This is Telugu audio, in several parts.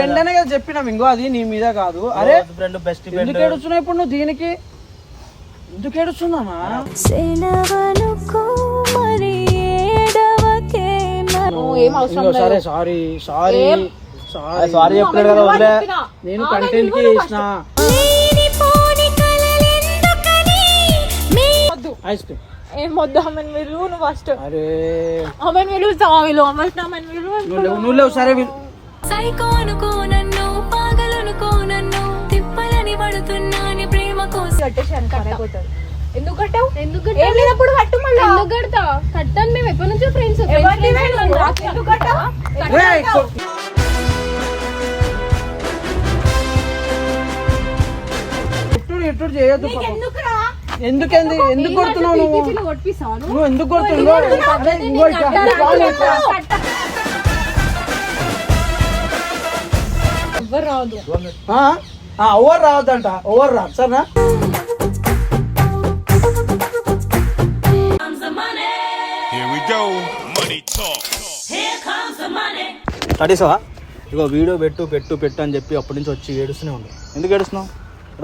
వెంటనే కదా చెప్పినాం ఇంకో అది నీ మీద కాదు అరే ఫ్రెండ్ బెస్ట్ ఫ్రెండ్ ఎందుకు ఏడుస్తున్నావు ఇప్పుడు నువ్వు దీనికి ఎందుకు మరి నువ్వు ఏం అవసరం లేదు సరే సారీ సారీ సారీ సారీ చెప్పలేడు కదా వదిలే నేను కంటెంట్కి ఇచ్చిన లేనిపోని కలలెందుకని మీ ఐస్ క్రీమ్ ఏం వద్దు ఆమెను విలు నువ్వు ఫస్ట్ అరే ఆమెను విలు అమ్మ ఆమెను నువ్వు లేవు నువ్వు లేవు సరే వీళ్ళు సైకో అనుకో నన్ను పాగలనుకో నన్ను తిప్పలని పడుతున్నాని ప్రేమ కోసం కట్టపోతాడు ఎందుకు కట్టావు ఎందుకు ఏం లేనప్పుడు కట్టు మళ్ళీ ఎందుకు కడతా కట్టాను మేము ఎప్పటి నుంచో ఫ్రెండ్స్ ఎందుకు కట్టావు ఏయ్, కొ- ఎట్టుడు ఎట్టుడు చేయొద్దు పాపం. ఎందుకురా ఎందుకేంది ఎందుకు కొడుతున్నావు నువ్వు ఎందుకు కొడుతున్నావు ఎవ్వరు రాదు ఆ? ఆ, ఓవర్ రావద్దంట? ఓవర్ రాదు? సరేనా. స్టడీసా ఇగో వీడియో పెట్టు పెట్టు పెట్టు అని చెప్పి అప్పటి నుంచి వచ్చి ఏడుస్తూనే ఉండు. ఎందుకు ఏడుస్తున్నావు?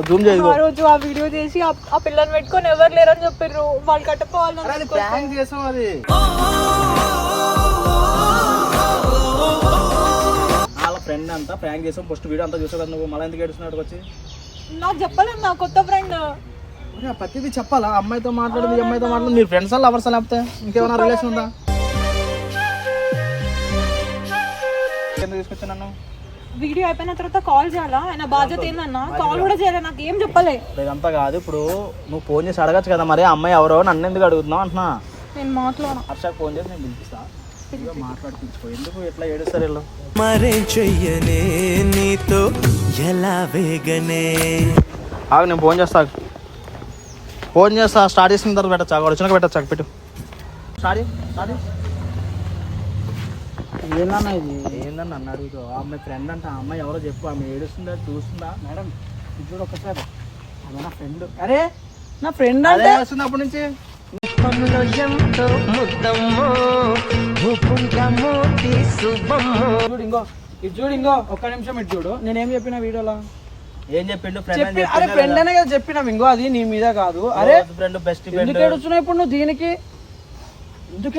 జూమ్ చేయదు ఆ రోజు ఆ వీడియో చేసి ఆ- పిల్లని పెట్టుకొని ఎవరు లేరని చెప్పారు వాళ్ళు కట్టపోవాలని ప్రాంక్ చేసాం అది. ఫ్రెండ్ అంతా ప్రాంక్ చేసాం ఫస్ట్ వీడియో అంతా చూసావు కదా నువ్వు మళ్ళీ ఎందుకు ఏడుస్తున్నాడు వచ్చి? నాకు చెప్పలేదు నా కొత్త ఫ్రెండ్ ప్రతిదీ చెప్పాలా? అమ్మాయితో మాట్లాడింది అమ్మాయితో మాట్లాడింది మీరు ఫ్రెండ్స్ లవర్స్ లేకపోతే ఇంకేమైనా రిలేషన్ ఉందా? ఎందుకు తీసుకొచ్చా నన్ను? వీడియో అయిపోయిన తర్వాత కాల్ చేయాలా? ఆయన బాధ్యత ఏందన్నా? కాల్ కూడా చేయాలి నాకు ఏం చెప్పలే. ఇదంతా కాదు ఇప్పుడు నువ్వు ఫోన్ చేసి అడగచ్చు కదా మరి అమ్మాయి ఎవరో నన్ను ఎందుకు అడుగుతున్నావు అంటున్నా? నేను మాట్లాడా హర్షకు ఫోన్ చేసి నేను పిలిపిస్తా. మాట్లాడిపించుకో ఎందుకు ఎట్లా ఏడుస్తారు వీళ్ళు? మరే చెయ్యనే నీతో ఎలా వేగనే? ఆగు నేను ఫోన్ చేస్తా. ఫోన్ చేస్తా స్టార్ట్ చేసిన తర్వాత పెట్టచ్చు ఆగు వచ్చినాక పెట్టచ్చు పెట్టు. Start start. ఏందన్నా ఇది? ఏందని నన్ను అడుగుతావు ఆ అమ్మాయి ఫ్రెండ్ అంటే ఆ అమ్మాయి ఎవరో చెప్పు ఆమె ఏడుస్తుందా చూస్తుందా? మేడం ఇది చూడు ఒకసారి. ఆమె నా ఫ్రెండ్ అరే నా ఫ్రెండ్ అంటే? ఏడుస్తుంది అప్పటి నుంచి చూడు ఇంకో ఇది చూడు ఇంకో ఒక్క నిమిషం ఇటు చూడు. నేనేం చెప్పిన వీడియోలో? ఏం చెప్పిండు? చెప్పి అరే ఫ్రెండ్ అనే కదా చెప్పినాం ఇంకో అది నీ మీద కాదు. అరే ఫ్రెండ్ బెస్ట్ ఫ్రెండ్. ఎందుకు ఏడుస్తున్నావు ఇప్పుడు నువ్వు దీనికి? ఎందుకు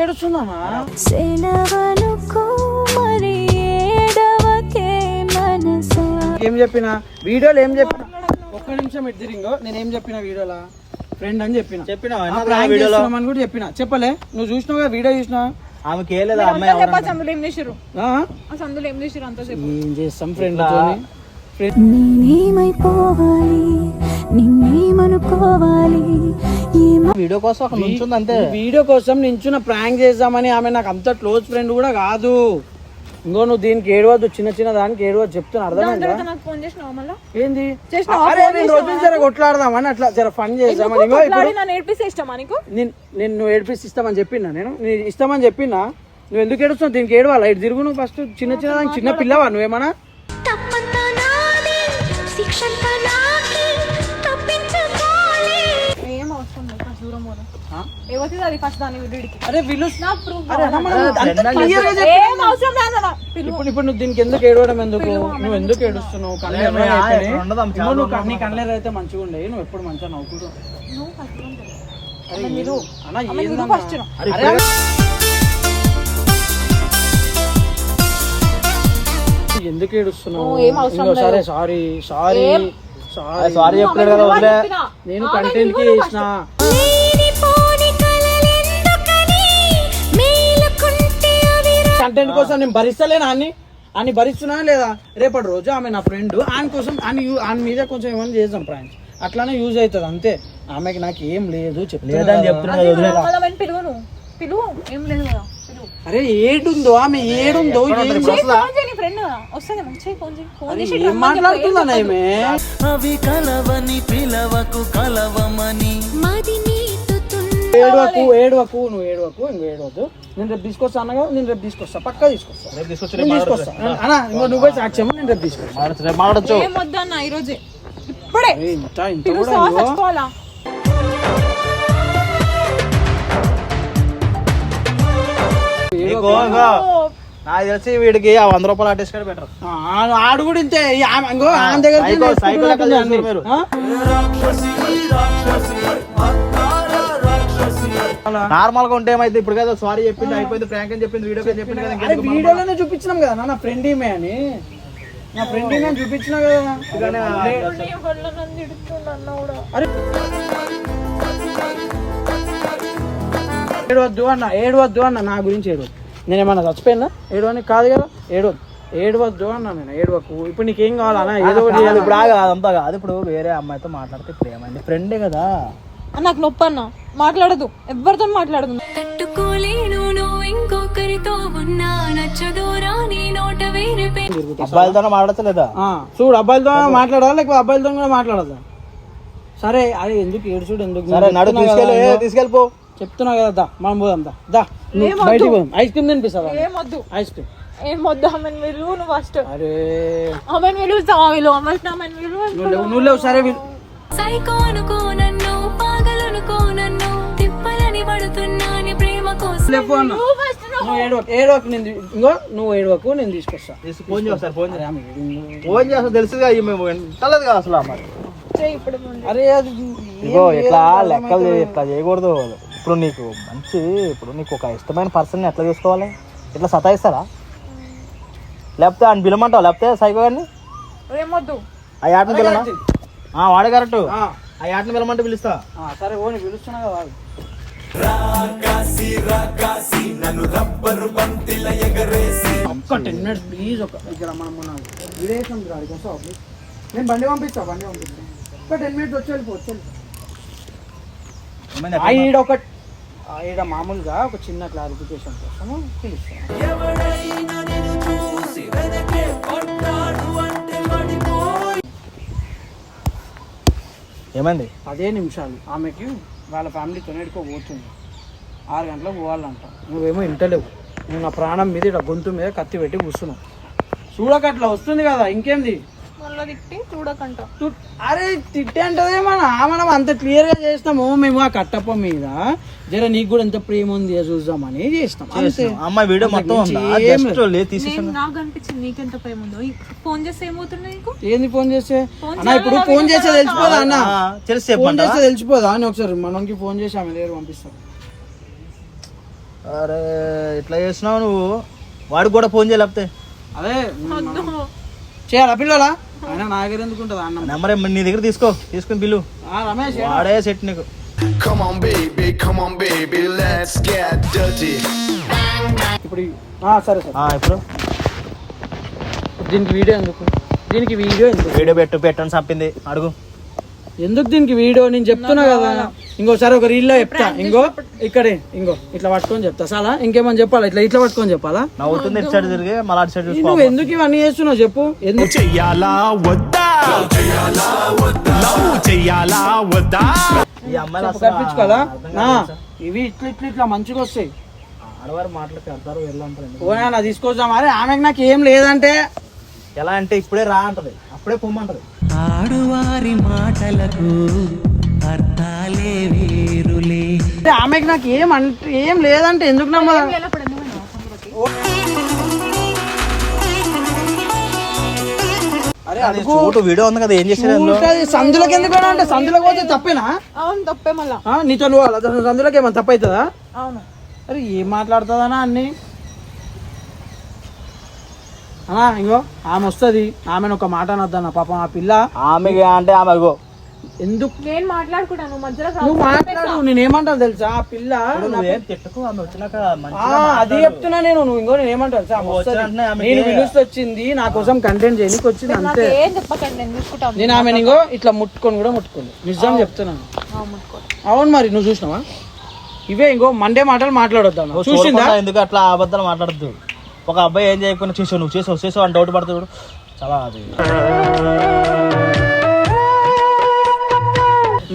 మనసా. ఏం చెప్పిన? వీడియోలో ఏం చెప్పిన? ఒక్క నిమిషం ఇటు తిరిగింగో నేనేం చెప్పిన వీడియోలో? ఫ్రెండ్ అని చెప్పిన? చేస్తున్నామని కూడా చెప్పిన. చెప్పలే నువ్వు చూసినావు కదా వీడియో చూసినావు? ఆమెకి ఏ లేదా అమ్మాయి ఎవరు చెప్పచ్చు అందులో ఏం చేసిరు ఆ? ఆ సందులో ఏం చేసిరు అంతా చెప్పు ఏం చేస్తాం ఫ్రెండ్ నేనేమైపోవాలి? నిన్నేమనుకోవాలి? ఏమ వీడియో కోసం అక్కడ నుంచుంది అంతే. వీడియో కోసం నించున్న ప్రాంక్ చేద్దామని ఆమె నాకు అంత క్లోజ్ ఫ్రెండ్ కూడా కాదు. ఇంకో నువ్వు దీనికి ఏడవద్దు చిన్న చిన్న దానికి ఏడవద్దు చెప్తున్నా అర్థమైందా? మళ్ళా ఏంది? అరే నేను రోజు జర కొట్లాడదామని అట్లా జర ఫన్ చేద్దామని ఇంకో ఇప్పుడు నేను నువ్వు ఏడిపిస్తే ఇస్తామని చెప్పినా నేను? నేను ఇస్తామని చెప్పినా? నువ్వు ఎందుకు ఏడుస్తున్నావు? దీనికి ఏడవాలా? ఇటు తిరుగు నువ్వు ఫస్ట్ చిన్న చిన్న దానికి చిన్న పిల్లవా నువ్వేమన్నా? అది ఫస్ట్ దాని వీడికి? అరే వీళ్ళు ఏం అవసరం లేదన్నా ఇప్పుడు ఇప్పుడు నువ్వు దీనికి ఎందుకు ఏడవడం ఎందుకు? నువ్వు ఎందుకు ఏడుస్తున్నావు? కళ్ళు నువ్వు నీ కళ్ళెర్ అయితే మంచిగా ఉండేవి నువ్వు ఎప్పుడు మంచిగా నవ్వుకుంటావు? నువ్వు ఫస్ట్ ఎందుకు ఏడుస్తున్నావు? సరే. సారీ సారీ సారీ సారీ చెప్పలేడు కదా నేను కంటెంట్కి ఇచ్చిన కంటెంట్ కోసం నేను భరిస్తలేనా అన్ని? అని భరిస్తున్నా లేదా? రేపటి రోజు ఆమె నా ఫ్రెండ్ ఆయన కోసం ఆయన యూ- ఆయన మీద కొంచెం ఏమైనా చేద్దాం ఫ్రెండ్స్ అట్లానే యూజ్ అవుతుంది అంతే. ఆమెకి నాకు ఏం లేదు చెప్తున్నా లేదని కదా. చెప్తున్నా కదా, వదిలే మళ్ళీ వెళ్ళి పిలువు నువ్వు? పిలువు? ఏం లేదు కదా పిలువు. అరే ఏడుందో? ఆమె ఏడుందో? మాట్లాడుతుందా అవి కలవని పిలవకు కలవమని ఏడవకు ఏడవకు నువ్వు ఏడవకు ఇంకో ఏడవద్దు. నేను రేపు తీసుకొస్తా అన్నగా నేను రేపు తీసుకొస్తా. పక్కా తీసుకొస్తా. రేపు తీసుకొచ్చి నేను రేపు తీసుకొస్తా. అన్నా ఇంకో నువ్వే సాక్ష్యము నేను రేపు తీసుకొస్తా. మాట్లాడచ్చు. ఏం వద్దన్న ఇప్పుడే. ఇంత ఇంత కూడా. చచ్చిపోవాలా? నీకు తెలిసి వీడికి ఆ వంద రూపాయలు కాడ బెటర్ ఆ, ఆడు కూడా ఇంతే. ఆమె దగ్గర నార్మల్గా ఉంటే ఏమైతే ఇప్పుడు కదా సారీ చెప్పింది అయిపోయింది ప్రాంక్ అని చెప్పింది వీడియో చెప్పింది కదా అరే వీడియోలోనే చూపించినాం కదా నా ఫ్రెండ్ ఈమె అని. నా ఫ్రెండ్ ఈమె అని చూపించినా కదా. అరే ఏడవద్దు అన్న ఏడవద్దు అన్న నా గురించి ఏడవద్దు. నేను ఏమన్నా చచ్చిపోయినా? ఏడవని కాదు కదా ఏడవద్దు. ఏడవద్దు అన్న నేను ఏడవకు. ఇప్పుడు నీకేం కావాలన్నా ఏదో ఒకటి. ఇప్పుడు ఆగు, అదంతా కాదు. ఇప్పుడు వేరే అమ్మాయితో మాట్లాడితే ఇప్పుడు ఏమైంది? ఫ్రెండే కదా. నాకు నొప్పి అన్న. మాట్లాడదు. ఎవరితో మాట్లాడదు? తట్టుకోలేను నువ్వు ఇంకొకరితో ఉన్నా. నచ్చదూరా నీ నోట వేరే పేరు అబ్బాయిలతో మాట్లాడతలేదా? ఆ, చూడు అబ్బాయిలతో మాట్లాడాలా లేకపోతే అబ్బాయిలతో కూడా మాట్లాడదా? సరే అరే ఎందుకు ఏడుచుడు ఎందుకు సరే నేను నడు చెప్తున్నా తీసుకెళ్ళి కదా, తీసుకెళ్ళిపో. చెప్తున్నా కదా దా మనం పోదాం దా దా నువ్వు బయటికి పోదాం. ఐస్ క్రీమ్ తినిపిస్తావా? ఏమొద్దు ఐస్ క్రీమ్. ఏమొద్దు ఆమెను విలువ నువ్వు ఫస్ట్ అరే. ఆమెను విలువ విలువ నువ్వు లేవు నువ్వు లేవు సరే వీళ్ళు- సైకో అనుకో నన్ను పాగలనుకో నన్ను తిప్పలని పడుతున్నా నీ ప్రేమ కోసం. లేవు అన్న నువ్వు ఏడవకు ఏడవకు నేను తీ- ఇంకో నువ్వు ఏడవకు నేను తీసుకొస్తా. తీసు- ఫోన్ చేస్తారు ఫోన్. ఫోన్ చేస్తా తెలుసుగా మేము కదా అసలు. అరే అది ఇగో ఇట్లా లెక్కలు ఇట్లా చేయకూడదు. ఇప్పుడు నీకు మంచి ఇప్పుడు నీకు ఒక ఇష్టమైన పర్సన్ ఎట్లా చూసుకోవాలి? ఇట్లా సతాయిస్తారా? లేకపోతే ఆయన పిలమంటావు లేకపోతే సైకో గారిని? ఏమొద్దు. ఆ వాడే కరెక్ట్. ఆ, యాటను పిలమంటే పిలుస్తా. ఆ, సరే ఓని పిలుస్తున్నా కదా. ఒక్క టెన్ మినిట్స్ ప్లీజ్ ఒక ఇక్కడ మనం మన విదేశం రాడికి వస్తావా ప్లీజ్ నేను బండి పంపిస్తా బండి పంపిస్తా. ఒక టెన్ మినిట్స్ వచ్చి వెళ్ళిపో వచ్చి ఈడ ఒక ఈడ మామూలుగా ఒక చిన్న క్లారిఫికేషన్ కోసము పిలుస్తాను ఏమండి? పదే నిమిషాలు. ఆమెకి వాళ్ళ ఫ్యామిలీతో ఎడుకో పోతుంది. ఆరు గంటలకు పోవాలంట. నువ్వేమో ఇంటలేవు. నువ్వు నా ప్రాణం మీద గొంతు మీద కత్తి పెట్టి కూర్చున్నావు. చూడక అట్లా వస్తుంది కదా ఇంకేంది? మళ్ళీ తిట్టి చూడకంట. చూ- అరే తిట్టే అంటదే మన మనం అంత క్లియర్గా చేసినాము. మేము ఆ కట్టప్ప మీద జర నీకు కూడా ఎంత ప్రేమ ఉంది చూద్దామని చేసినాం. అంతే. అమ్మాయి వీడియో మొత్తం నాకు అనిపించింది నీకెంత ప్రేమ ఉందో. ఫోన్ చేస్తే ఏమవుతుంది నీకు? ఏంది ఫోన్ చేస్తే? అన్న ఇప్పుడు ఫోన్ చేస్తే తెలిసిపోదా అన్న? తెలిసి ఫోన్ చెప్పండి చేస్తే తెలిసిపోదా? అని ఒకసారి మనకి ఫోన్ చేసి ఆమె దగ్గర పంపిస్తాం. అరే ఇట్లా చేసినావు నువ్వు? వాడికి కూడా ఫోన్ చేయలేకపోతే అదే చేయాలా పిల్లలా? ఆయన నా దగ్గర ఎందుకు ఉంటుంది అన్న నెంబర్ నీ దగ్గర తీసుకో తీసుకుని పిల్లు ఆ, రమేష్ వాడే సెట్ నీకు. Come on, baby, come on, baby, let's get dirty. ఇప్పుడు ఈ- ఆ, సరే సరే. ఆ, ఇప్పుడు? దీనికి వీడియో ఎందుకు? దీనికి వీడియో ఎందుకు? వీడియో పెట్టు పెట్టని చంపింది అడుగు. ఎందుకు దీనికి వీడియో? నేను చెప్తున్నా కదా. ఇంకోసారి ఒక రీల్లో చెప్తా. ఇంకో? ఇక్కడే. ఇంకో. ఇట్లా పట్టుకొని చెప్తా. చాలా ఇంకేమని చెప్పాలా? ఇట్లా ఇట్లా పట్టుకొని చెప్పాలా? నవ్వుతుంది ఇటు సైడ్ తిరిగి మళ్ళీ అటు సైడ్ చూసుకో నువ్వు ఎందుకు ఇవన్నీ చేస్తున్నావు చెప్పు? ఎందుకు? చెయ్యాలా వద్దా? చెయ్యాలా వద్దా? ఈ అమ్మాయిలు అసలు కనిపించు కదా అర్థం నా కాదు తెలుసా? ఇవి ఇట్లా ఇట్లా ఇట్లా మంచిగా వస్తాయి. ఆడవారు ఎందుకు? ఓనా తీసుకొద్దాం. అరే ఆమెకు నాకు ఏం లేదంటే. ఎలా అంటే ఇప్పుడే రా అంటది. అప్పుడే పొమ్మంటది. ఆడువారి మాటలకు అర్థాలే వేరులే. అంటే ఆమెకు నాకు ఏం అంటే ఏం లేదంటే ఎందుకు నమ్మదా చూడు వీడియో ఉంది కదా ఏం? ఊరికే సందులోకి ఎందుకు అంటే సందులోకి పోతే తప్పేనా? అవును తప్పే మళ్ళా. ఆ, నీతో నువ్వు సందులోకి ఏమన్నా తప్పు అవుతుందా? అవును. అరే ఏం మాట్లాడుతుందనా అన్ని? అన్నా ఇంకో ఆమె వస్తుంది ఆమెను ఒక మాట అనొద్దన్న పాపం ఆ పిల్ల. ఆమెకి అంటే ఆమె ఎందుకు? నేను మాట్లాడుకున్నాను మధ్యలో నువ్వు మాట్లాడు నేనేమంటావు తెలుసా? ఆ పిల్ల నువ్వేం తిట్టుకో? ఆమె వచ్చినాక ఆ, అది చెప్తున్నా నేను నువ్వు ఇంకో నేను ఏమంటావు తెలుసా? ఆమె వస్తది. వచ్చిన నేను పిలుస్తూ వచ్చింది నా కోసం కంటెంట్ చేయడానికి వచ్చింది నాకు అంతే. ఏం చెప్పకండి నేను చూసుకుంటాను నేను ఆమె ఇంకో ఇట్లా ముట్టుకొని కూడా ముట్టుకోను. నిజం చెప్తున్నాను. అవును మరి నువ్వు చూసినావా? ఇవే ఇంకో మండే మాటలు మాట్లాడొద్దా చూసిందా? ఎందుకు అట్లా అబద్ధాలు మాట్లాడద్దు? ఒక అబ్బాయి ఏం చేయకుండా చూసావు నువ్వు చేసావు చేసావు అని డౌట్ పడుతుంది చాలా అది.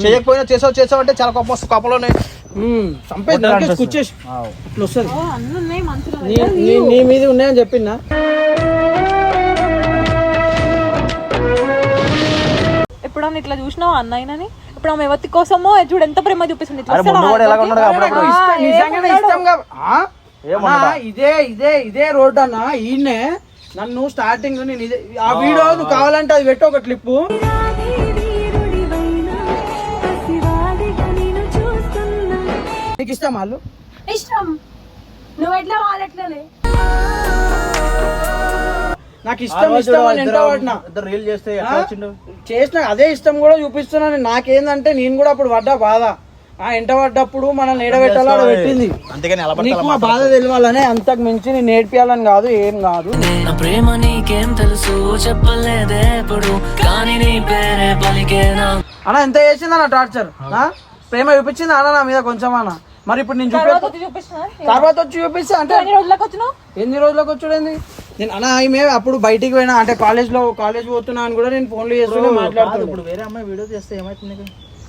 చేయకపోయినా చేసావు చేసావు అంటే చాలా కోపం వస్తుంది కోపంలోనే. కూర్చేసి వస్తుంది. నీ మీద ఉన్నాయని చెప్పిందా? ఎప్పుడన్నా ఇట్లా చూసినావు అన్నయ్యనని? ఇప్పుడు ఆమె ఎవరి కోసమో? చూడు ఎంత ప్రేమ చూపిస్తుంది. ఇట్లా ఇదే ఇదే ఇదే రోడ్ అన్న ఈయన్నే నన్ను స్టార్టింగ్ నేను ఇదే ఆ వీడియో నువ్వు కావాలంటే అది పెట్టు ఒక క్లిప్ నీకు ఇష్టం వాళ్ళు? ఇష్టం. నువ్వు ఎట్లా వాళ్ళెట్లనే నాకు ఇష్టం ఇష్టం అని రీల్ చేస్తే చేసిన అదే ఇష్టం కూడా చూపిస్తున్నాను. నాకేందంటే నేను కూడా అప్పుడు పడ్డా బాధ. ఆ ఎంట పడ్డప్పుడు మనల్ని ఏడబెట్టాలో ఆడ పెట్టింది. నీకు ఆ బాధ తెలియాలని అంతకు మించి నేను నేర్పియాలని కాదు ఏం కాదు. నా ప్రేమ నీకేం తెలుసు? చెప్పలేదే ఎప్పుడు? కానీ నీ పేరే పలికేనా అన్న ఎంత చేసింది అన్న టార్చర్ ప్రేమ చూపించింది అన్న నా మీద కొంచెం అన్న? మరి ఇప్పుడు నేను చూపి తర్వాత వచ్చి చూపిస్తే అంటే ఎన్ని రోజులకు వచ్చినావు? ఎన్ని రోజులకు వచ్చుడేంది నేను అన్న ఈమె అప్పుడు బయటికి పోయినా అంటే కాలేజ్లో కాలేజ్ పోతున్నా అని కూడా నేను ఫోన్లు చేస్తూనే మాట్లాడుతున్నాను ఇప్పుడు వేరే అమ్మాయి వీడియో చేస్తే ఏమైతుంది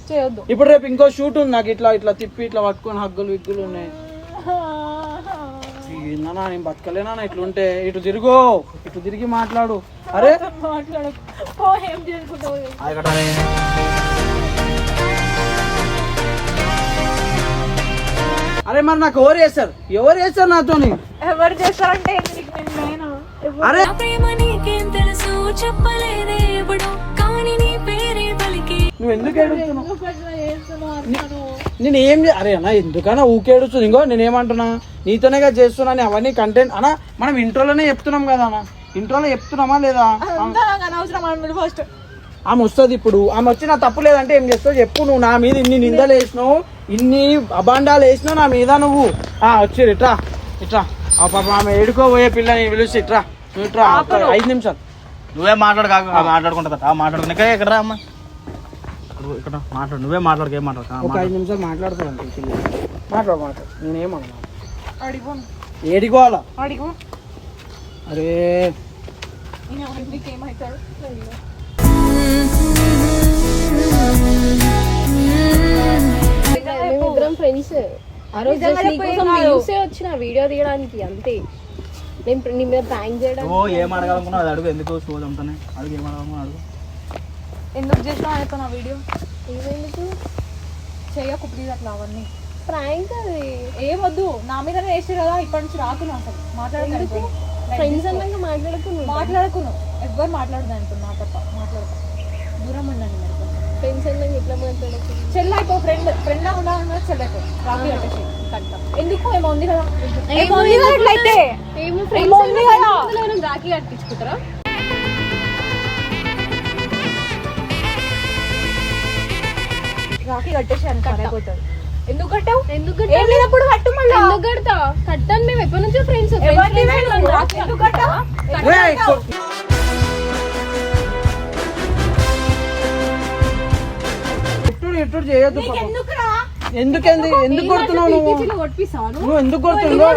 చేయొద్దు. ఇప్పుడు రేపు ఇంకో షూట్ ఉంది నాకు ఇట్లా ఇట్లా తిప్పి ఇట్లా పట్టుకొని హగ్గులు విగ్గులు ఉన్నాయి. ఏందన్నా నేను బతకలేనా ఇట్లుంటే ఇటు తిరుగు ఇటు తిరిగి మాట్లాడు. అరే. మాట్లాడకు. పో ఏం చేసుకుంటావు అది కట్టాలి. అరే మరి నాకు ఎవరు వేస్తారు ఎవరు వేస్తారు నాతోని? ఎవరు చేస్తారంటే ఏంది నీకు నేను లేనా? ఎవరు- అరే. ప్రేమ నీకేం తెలుసు? చెప్పలేదే ఎప్పుడు కానీ నీ పేరే నువ్వు ఎందుకు ఏడుస్తున్నావు? నేను ఏం చే- అరే అన్న ఎందుకన్నా ఊకేడుస్తుంది ఇంకో నేను ఏమంటున్నా నీతోనేగా చేస్తున్నాను అవన్నీ కంటెంట్ అన్న మనం ఇంట్రోలోనే చెప్తున్నాం కదా అన్న. ఇంట్రోలో చెప్తున్నామా లేదా? ఫస్ట్ ఆమె వస్తుంది ఇప్పుడు. ఆమె వచ్చి నా తప్పు లేదంటే ఏం చేస్తావు? చెప్పు నువ్వు. నా మీద ఇన్ని నిందలు వేసినావు ఇన్ని అబాండాలు వేసినావు నా మీద నువ్వు. ఆ వచ్చి ఇట్రా ఇట్రా. ఆ పాప ఆమె ఏడుకో పోయే పిల్లని పిలిచి ఇట్రా. నువ్వు ఇట్రా ఐదు నిమిషాలు. నువ్వే మాట్లాడు కాక మాట్లాడుకుంటా ఆ మాట్లాడుకునే ఇక్కడ రా అమ్మా? ఇక్కడ మాట్లాడు. నువ్వే మాట్లాడు ఏం మాట్లాడు ఒక ఐదు నిమిషాలు మాట్లాడుతాను మాట్లాడు మాట్లాడు. నేనేమన్నా? అడిగు ఏడికోవాలా? అడిగు అరే. ఫ్రెండ్స్ ఆ రోజు just నీకోసం వచ్చిన వీడియో తీయడానికి అంతే. నేను ప్ర- నీ మీద ప్రాంక్ చేయడం నువ్వు ఏం అడగాలనుకున్నావు? అది అడుగు ఎందుకు? షో చంపుతానే అడుగు ఏం అడగాలనుకున్నావు? అడుగు. ఎందుకు చేసినావు ఆయనతో నా వీడియో? ఏమెందుకు? చెయ్యకు ప్లీజ్ అట్లా అవన్నీ. ప్రాంక్ అది. ఏమొద్దు నా మీదనే వేసి కదా ఇప్పటి నుంచి రాకును అసలు. మాట్లాడకు ఫ్రెండ్స్ అన్నాక మాట్లాడుకున్నాం మాట్లాడకును. ఎవ్వరు మాట్లాడదు నా తప్ప. మాట్లాడతా దూరం ఉండండి మరి. ఫ్రెండ్స్ అన్నాక ఇట్లా మాట్లాడుకున్నాం చెల్లైపో ఫ్రెండ్ ఫ్రెండ్ లా ఉండాలన్నా చెల్లైపో. రాఖీ కట్టేసి కట్ట. ఎందుకు? ఏమో ఉంది కదా. ఏమో ఉంది కదా ఏమో ఫ్రెండ్స్ ఉంది కదా. రాఖీ కట్టించుకుంటారా? రాఖీ కట్టేసి అని అయిపోతాడు ఎందుకు కట్టావు? ఎందుకు? లేనప్పుడు కట్టు మళ్ళీ. ఎందుకు కట్టాను మేము ఎప్పటి నుంచో ఫ్రెండ్స్ ఎందుకు కట్టావు? చేయొద్దు కొడుతున్నావు నువ్వు? ఎందుకు కొడుతున్నావు?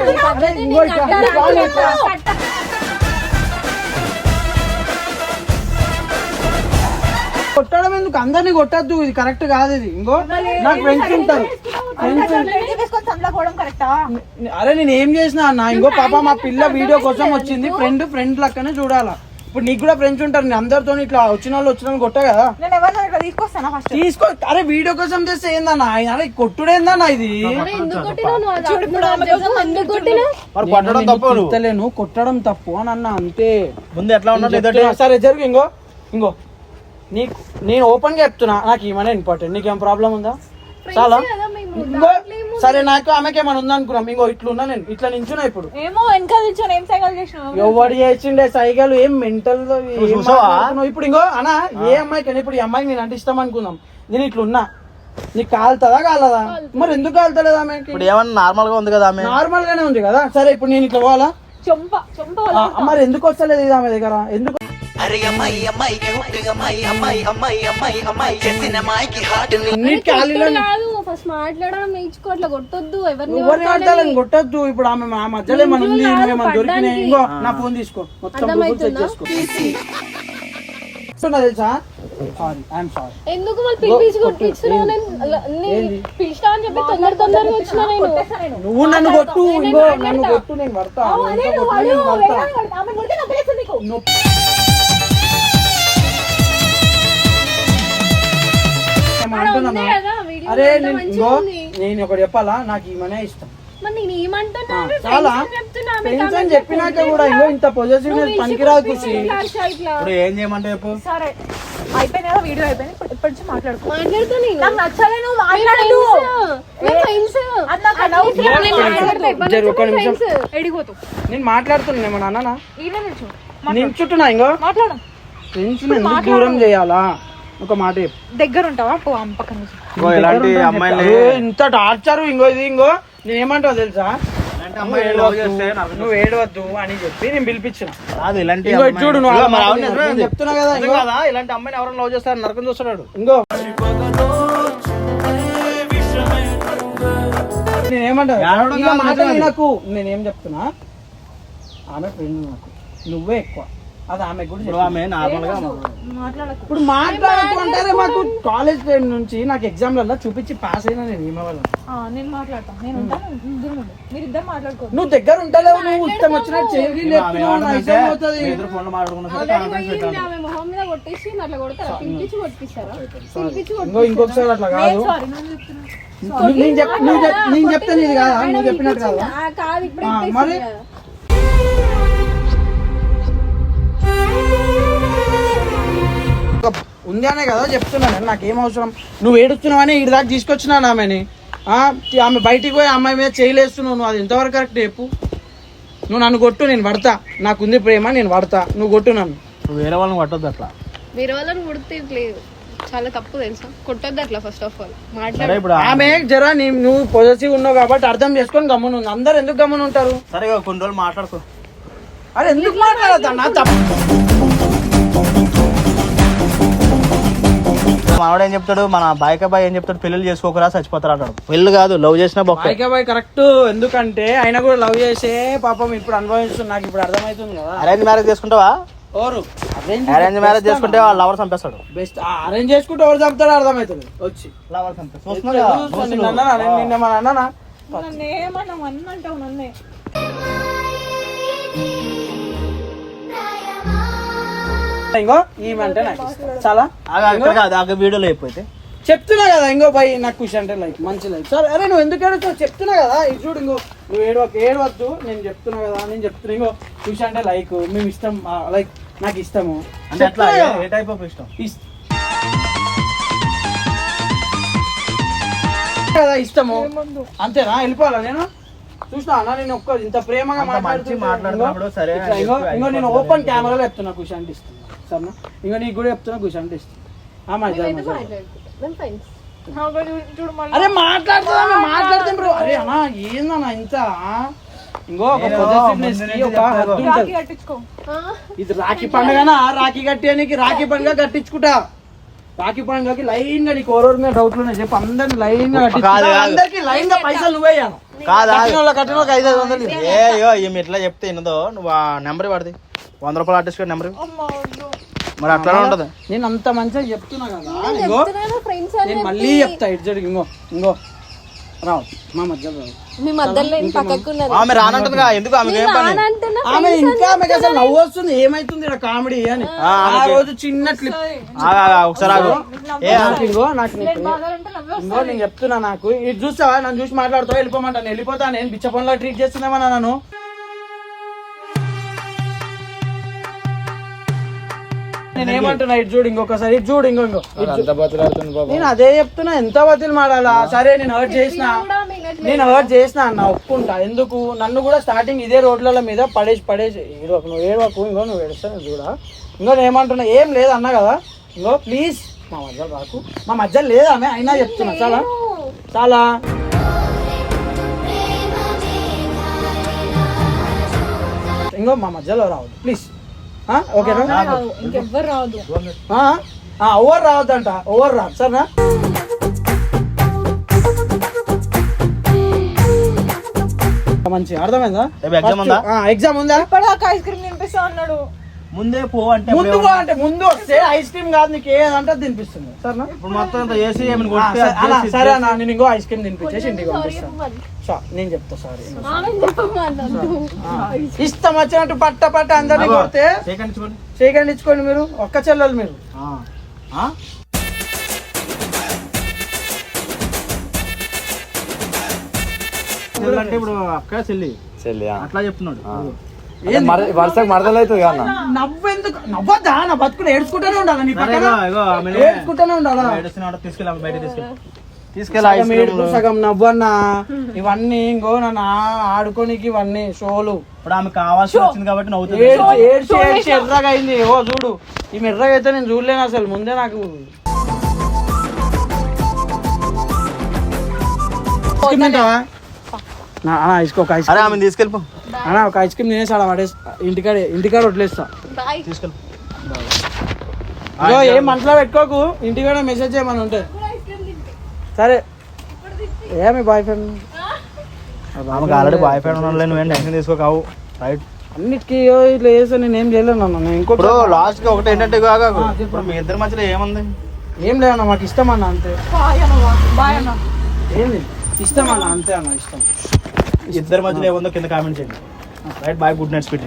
ఎందుకు? అందరినీ కొట్టద్దు. ఇది కరెక్ట్ కాదు ఇది. ఇంకో నాకు ఫ్రెండ్స్ ఉంటారు. అరే నేను ఏం చేసినా అన్న? ఇంకో పాప మా పిల్ల వీడియో కోసం వచ్చింది. ఫ్రెండ్ ఫ్రెండ్ లెక్కనే చూడాలా. ఇప్పుడు నీకు కూడా ఫ్రెండ్స్ ఉంటారు. నేను అందరితో ఇట్లా వచ్చిన వాళ్ళు వచ్చిన వాళ్ళు కొట్టా కదా? నేను ఎవరిని ఇక్కడ తీసుకొస్తానా ఫస్ట్ తీసుకో. అరే వీడియో కోసం చేస్తే ఏందన్నా? అరే కొట్టుడేందన్నా ఇది? కొట్టడం తప్పు కొట్టడం తప్పు అని అన్న అంతే. ముందు ఎట్లా. ఇదొకటి సరే జరుగు ఇంకో. ఇంకో. నీకు నేను ఓపెన్గా చెప్తున్నా. నాకు ఏమైనా ఇంపార్టెంట్ నీకేం ప్రాబ్లం ఉందా? చాలా. ఇంకో సరే నాకు ఆమెకి ఏమైనా ఉందా అనుకున్నాం ఇంకో ఇట్లున్నా నేను. ఇట్లా నించున్నా ఇప్పుడు. ఏమో వెనకాల నిల్చొని ఏం సైకిల్ చేసినావు? ఎవడు చేసిండే సైగలు ఏం మెంటల్ చూసావా? ఇప్పుడు ఇంకో అన్నా ఏ అమ్మాయికి ఇప్పుడు ఈ అమ్మాయికి నేను అంటే ఇష్టం అనుకుందాం. నేను ఇట్లున్నా. నీకు కాలుతుందా కాలదా మరి ఎందుకు కాలుతలేదు ఆమెకి? ఇప్పుడు ఏమన్నా నార్మల్గా ఉంది కదా ఆమె? నార్మల్ గానే ఉంది కదా. సరే ఇప్పుడు నేను ఇట్లా పోవాలా? చొంప చొంప ఆ, మరి ఎందుకు వస్తలేదు ఇది ఆమె దగ్గర? ఎందుకు ఫస్ట్ మాట్లాడడం నేర్చుకో అట్లా కొట్టొద్దు ఎవరిని ఆడతాలని కొట్టద్దు. ఇప్పుడు ఆమె మా మధ్యలో ఏమైనా ఉంది ఏమైనా దొరికినాయి. ఇంకో నా ఫోన్ తీసుకో. మొత్తం చెక్ చేసుకో. తెలుసా? ఎందుకు వాళ్ళు పిలిపించి కొట్టించున్నావు నేను అలా- నేను పిలిచినా అని చెప్పి తొందర తొందరగా వచ్చిన నేను. నువ్వు నన్ను కొట్టు నన్ను కొట్టు నేను పడతా. అరే నేను ఒకటి చెప్పాలా? నాకు ఈమెనే ఇష్టం. చాలా. చెప్పినాక కూడా ఇంకో ఇంత పొజిటివ్నెస్ పనికిరాదు ఇట్లా ఇప్పుడు ఏం చేయమంటే చెప్పు? సరే. అయిపోయింది కదా వీడియో అయిపోయింది. ఇప్పుడు ఇప్పటి నుంచి మాట్లాడుకో. నేను. నాకు నచ్చలే నువ్వు ఒక్క నిమిషం. మాట్లాడుతున్నా నిల్చో. నిల్చుంటున్నా ఇంకో మాట్లాడు. ఫ్రెండ్స్ ఎందుకు దూరం చేయాలా? ఒక మాట. దగ్గర ఉంటావా పో అమ్మ పక్కన నుంచి ఇంకో ఇలాంటి ఏ, ఇంత టార్చర్ ఇంకో ఇది ఇంకో. నేను ఏమంటావు తెలుసా love చేస్తే నాకు నువ్వు ఏడవద్దు అని చెప్పి నేను పిలిపించిన. కాదు ఇలాంటి ఇంకో ఇటు చూడు నువ్వు ఆ మాట నేను. చెప్తున్నా కదా నిజం ఇంకో. కదా? ఇలాంటి అమ్మాయిని ఎవరైనా లవ్ చేస్తారు నరకం చూస్తున్నాడు. ఇంకో. నేనేమంటా ఏడవడం ఇలా కాదు, మాట నిజమే. వినకు. నేనేం చెప్తున్నా? ఆమె ఫ్రెండ్ నాకు. నువ్వే ఎక్కువ. అది ఆమె కూడా ఇప్పుడు చెప్పు. ఆమె నార్మల్గా మాట్లాడకు. ఇప్పుడు మాట్లాడుకుంటారే మాకు కాలేజ్ టైం నుంచి నాకు ఎగ్జామ్లలో చూపించి పాస్ అయినా నేను ఈమె వల్ల ఆ, నేను మాట్లాడతాను నేను ఉంటాను ఇద్దరు ఉండు. మీరు ఇద్దరు మాట్లాడుకో నువ్వు దగ్గర ఉంటలేవు నువ్వు ఇష్టం వచ్చినట్టు పిలిపించి ఇంకో ఇంకొకసారి అట్లా కాదు. సారీ నువ్వు చెప్తున్నా. నువ్వు- నేను చెప్తే నీది కాదా? నువ్వు చెప్పినట్టు కాదా? ఆ, కాదు ఇప్పుడు ఆ, ఎత్తేసింది మరి? ఉంది అనే కదా చెప్తున్నా నేను నాకేం అవసరం? నువ్వు ఏడుస్తున్నావని ఇటు దాకా తీసుకొచ్చినాను ఆమెని. ఆ, ఆమె బయటికి పోయి అమ్మాయి మీద చేయలేస్తున్నావు నువ్వు అది ఎంతవరకు కరెక్ట్ చెప్పు? నువ్వు నన్ను కొట్టు నేను పడతా. నాకుంది ప్రేమ నేను పడతా. నువ్వు కొట్టు నన్ను. నువ్వు వేరే వాళ్ళని కొట్టద్దు అట్లా. వేరే వాళ్ళని కొడితే లేదు చాలా తప్పు తెలుసా? కొట్టొద్దు అట్లా ఫస్ట్ ఆఫ్ ఆల్ మాట్లాడు. ఇప్పుడు ఆమె జరా నీ నువ్వు పొజిటివ్ ఉన్నావు కాబట్టి అర్థం చేసుకొని గమ్మును ఉంది అందరు ఎందుకు గమ్మున ఉంటారు? సరే కొన్ని రోజులు మాట్లాడుకో. అరే ఎందుకు మాట్లాడతా నా తప్పు. మనవాడు ఏం చెప్తాడు? మన బాయ్క బాయ్ ఏం చెప్తాడు? పెళ్ళిళ్ళు చేసుకోకరా చచ్చిపోతారు అంటాడు. పెళ్ళి కాదు లవ్ చేసినా బాయ్ కరెక్ట్ ఎందుకంటే ఆయన కూడా లవ్ చేసే పాపం ఇప్పుడు అనుభవిస్తుంది నాకు ఇప్పుడు అర్థమవుతుంది కదా. అరేంజ్ మ్యారేజ్ చేసుకుంటావా? ఓరు అరేంజ్ మ్యారేజ్ చేసుకుంటే వాళ్ళ లవర్ చంపేస్తాడు. బెస్ట్. అరేంజ్ చేసుకుంటే ఎవరు చంపుతాడో అర్థమవుతుంది. వచ్చి. లవర్ చంపేస్తాడు. నిన్న మన ఏమన్నా అన్న అంటావు నన్నే. ఇంకో ఈమె అంటే నాకు ఇష్టం. చాలా? కాదు ఆ వీడియోలో అయిపోతే చెప్తున్నా కదా ఇంకో బై నాకు ఖుషి అంటే లైక్ మంచి లైక్. సరే అరే నువ్వు ఎందుకు ఏడుస్తావు? చెప్తున్నా కదా ఇది చూడు ఇంకో నువ్వు ఏడవకు ఏడవద్దు నేను చెప్తున్నా కదా నేను చెప్తున్నా ఇంకో ఖుషి అంటే లైక్ మేము ఇష్టం లైక్ నాకు ఇష్టము. అంటే అట్లా చెప్తున్నా ఏ- కదా. ఏ టైప్ ఆఫ్ ఇష్టం? ఇస్- కదా ఇష్టము. అంతేనా? వెళ్ళిపోవాలా నేను? చూసినా అన్న నేను ఒక్క ఇంత ప్రేమగా మాట్లాడుతున్నప్పుడు సరే ఇంకో నేను. ఓపెన్ కెమెరాలో చెప్తున్నా ఖుషి అంటే ఇస్తున్నా. సరేనా? ఇంకో నీకు కూడా చెప్తున్నా ఖుషి అంటే ఇస్తున్నా అరే మాట్లాడుతుందా మాట్లాడితే బ్రో. అరే అన్నా ఏందన్నా ఇంత ఇంకో ఒక కి ఒక హద్దు. ఉంటది. ఇది రాఖీ పండుగనా? రాఖీ కట్టేయడానికి రాఖీ పండుగ కట్టించుకుంటా. రాఖీ పండుగకి లైన్గా నీకు ఓరోరు మీద డౌట్లు ఉన్నాయి చెప్పు అందరిని లైన్గా కట్టించుకుంటా. కాదు, కాదు. అందరికి లైన్గా పైసలు నువ్వే. కాదు కట్టిన వాళ్ళకి కట్టిన వాళ్ళకి ఐదు ఐదు వందలు ఇవ్వు. ఏ అయ్యో ఈమె ఇట్లా చెప్తే ఇన్నదో? నువ్వు ఆ నెంబర్ పడితే వంద రూపాయలు ఆర్టిస్ట్ నెంబర్ మరి అట్లానే ఉంటది. నేను అంత మంచిగా చెప్తున్నా కదా. ఫ్రెండ్స్ నేను మళ్ళీ చెప్తా ఇటు చూడు ఇంకో ఇంకో. రావు మా మధ్యలో రావు. మీ మధ్యలో పక్కకు ఉన్నది ఆమె రానంటుందిగా ఎందుకు ఆమెకి ఏం పని? అంటున్నా ఆమె ఇంకా ఆమెకి అసలు నవ్వు వస్తుంది ఏమైతుంది ఇక్కడ కామెడీ అని. ఆ, ఆ ఆమెకి- రోజు చిన్న క్లిప్ ఆగు, ఆగు, ఆగు, ఒకసారి ఆగు. ఏ నాకు ఇంకో నేను చెప్తున్నా నాకు. ఇది చూస్తావా నన్ను చూసి మాట్లాడుతావు? వెళ్ళిపోమంటాను. వెళ్ళిపోతా నేను బిచ్చ పనిలో ట్రీట్ చేస్తున్నామన్నా నన్ను నేను ఏమంటున్నా ఇటు చూడు ఇంకొకసారి ఇటు చూడు ఇంకో నేను అదే చెప్తున్నా ఎంత బతిలు మాడాలా సరే నేను హర్ట్ చేసిన నేను హర్ట్ చేసిన అన్న ఒప్పుకుంటా. ఎందుకు? నన్ను కూడా స్టార్టింగ్ ఇదే రోడ్ల మీద పడేసి పడేసి ఏడవకు నువ్వు ఏడవకు ఇంకో నువ్వు ఏడుస్తాను చూడా ఇంకో నేను ఏమంటున్నా ఏం లేదు అన్నా కదా? ఇంకో ప్లీజ్ మా మధ్యలో రాకు. మా మధ్యలో లేదా ఆమె అయినా చెప్తున్నా. చాలా చాలా. ఇంకో మా మధ్యలో రావద్దు. ప్లీజ్ ఓకేనా? ఇంకెవ్వరు రాదు. ఓవర్ రావద్దంట? ఓవర్ రాదు సరేనా? మంచి అర్థమైందా? exam ఉందా? ఎగ్జామ్ ఉందా? ఐస్ క్రీమ్ తినిపిస్తా అన్నాడు. ముందే పో అంటే ముందు పో అంటే ముందు వస్తే ఐస్ క్రీమ్ కాదు నీకు ఏదంటే తినిపిస్తుంది. సరేనా? ఇప్పుడు మొత్తం అంతా చేసి ఏమైనా అది అలా, సరే అన్న నేను ఇంకో ఐస్ క్రీమ్ తినిపించేసి ఇంటికి పంపిస్తాను సా, నేను చెప్తా సారీ. ఇష్టం వచ్చినట్టు పట్ట పట్ట అందరినీ కొడితే సెకండ్ ఇచ్చుకోండి మీరు ఒక్క చెల్లెలు మీరు. ఆ. ఆ? అంటే ఇప్పుడు అక్క చెల్లి. చెల్లి. అట్లా చెప్తున్నాడు. వరుసకు మరదలు అవుతుంది కదా నవ్వెందుకు? నవ్వద్దా? నా బతుకులు ఏడ్చుకుంటూనే ఉండాలా నీ పక్కన? ఏడ్చుకుంటూనే ఉండాలా? తీసుకెళ్ళి బయట తీసుకెళ్ళి. తీసుకెళ్ళి సగం నవ్వన్నా ఇవన్నీ ఇంకో నన్ను ఆడుకోనికి ఇవన్నీ షోలు. ఇప్పుడు ఆమె కావాల్సి వచ్చింది కాబట్టి నవ్వుతుంది. ఏడ్చి ఏడ్చి ఏడ్చి ఎర్రగా అయింది. ఓ చూడు. ఈమె ఎర్రగా అయితే నేను చూడలేను అసలు. ముందే నాకు ఐస్ ఒక ఐస్ తీసుకెళ్ళిపో. అన్న ఒక ఐస్ క్రీమ్ తినేసి ఆడ పడేసి ఇంటికాడ ఇంటికాడ వదిలేస్తా. తీసుకెళ్ళి. ఏం మనసులో పెట్టుకోకు ఇంటికాడ మెసేజ్ చేయమని ఉంటే. సరే. ఏ మీ బాయ్ ఫ్రెండ్ ఆమెకు ఆల్రెడీ బాయ్ ఫ్రెండ్ ఉన్నాడు నువ్వేం టెన్షన్ తీసుకోకావు రైట్ అన్నిటికీ ఇట్లా చేస్తే నేను ఏం చేయలేను అన్న నేను ఇంకో ఇప్పుడు లాస్ట్కి ఒకటి ఏంటంటే కాక ఇప్పుడు మీ ఇద్దరి మధ్యలో ఏముంది? ఏం లేదన్న మాకు ఇష్టం అన్న అంతే. ఏంది? ఇష్టం అన్న అంతే అన్న ఇష్టం. ఇద్దరి మధ్యలో ఏముందో కింద కామెంట్ చేయండి. Right bye good night స్పీట్